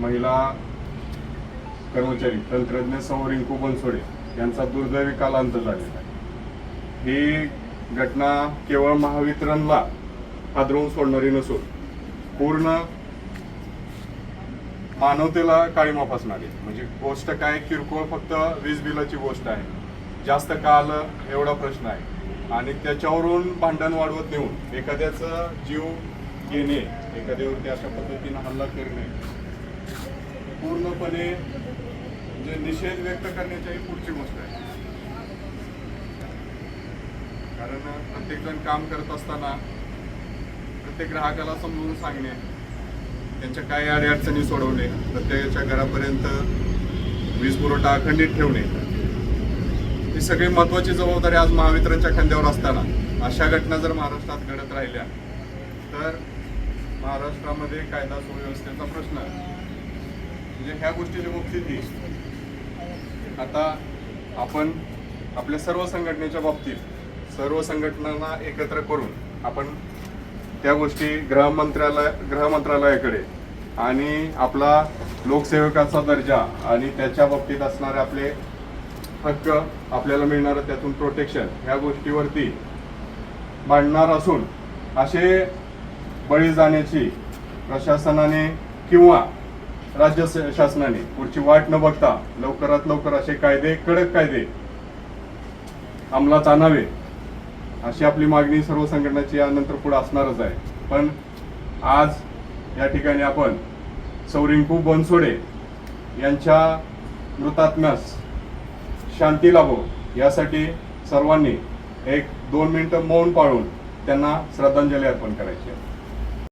महिला कर्मचारी तंत्रज्ञ सौ रिंकू बनसोडे यांचा दुर्दैवी कालांत झालेला आहे. ही घटना केवळ महावितरणला हादरवून सोडणारी नसून पूर्ण मानवतेला काळीमा फासणारी म्हणजे गोष्ट काय किरकोळ फक्त वीज बिलाची गोष्ट आहे. जास्त का आलं एवढा प्रश्न आहे. आणि त्याच्यावरून भांडण वाढवत नेऊन एखाद्याचा जीव घेणे एखाद्यावरती अशा पद्धतीनं हल्ला करणे पूर्णपणे म्हणजे निषेध व्यक्त करण्याची ही पुढची गोष्ट आहे. कारण प्रत्येक जण काम करत असताना प्रत्येक ग्राहकाला समजून सांगणे त्यांच्या काय अडचणी सोडवणे प्रत्येकाच्या घरापर्यंत वीज पुरवठा अखंडित ठेवणे ही सगळी महत्वाची जबाबदारी आज महावितरणच्या खांद्यावर असताना अशा घटना जर महाराष्ट्रात घडत राहिल्या तर महाराष्ट्रामध्ये कायदा सुव्यवस्थेचा प्रश्न म्हणजे ह्या गोष्टीच्या बाबतीतही आता आपण आपल्या सर्व संघटनेच्या बाबतीत सर्व संघटनांना एकत्र करून आपण त्या गोष्टी गृहमंत्रालय गृहमंत्रालयाकडे आणि आपला लोकसेवकाचा दर्जा आणि त्याच्या बाबतीत असणारे आपले हक्क आपल्याला मिळणारं त्यातून प्रोटेक्शन ह्या गोष्टीवरती मांडणार असून असे बळी जाण्याची प्रशासनाने किंवा राज्य शासनाने पुढची वाट न बघता लवकरात लवकर असे कायदे कडक कायदे अंमलात आणावे. अशी आपली मागणी सर्व संघटनाची यानंतर पुढे असणारच आहे. पण आज या ठिकाणी आपण सौरिंकू बनसोडे यांच्या मृतात्म्यास शांती लाभो यासाठी सर्वांनी एक दोन मिनिटं मौन पाळून त्यांना श्रद्धांजली अर्पण करायची आहे.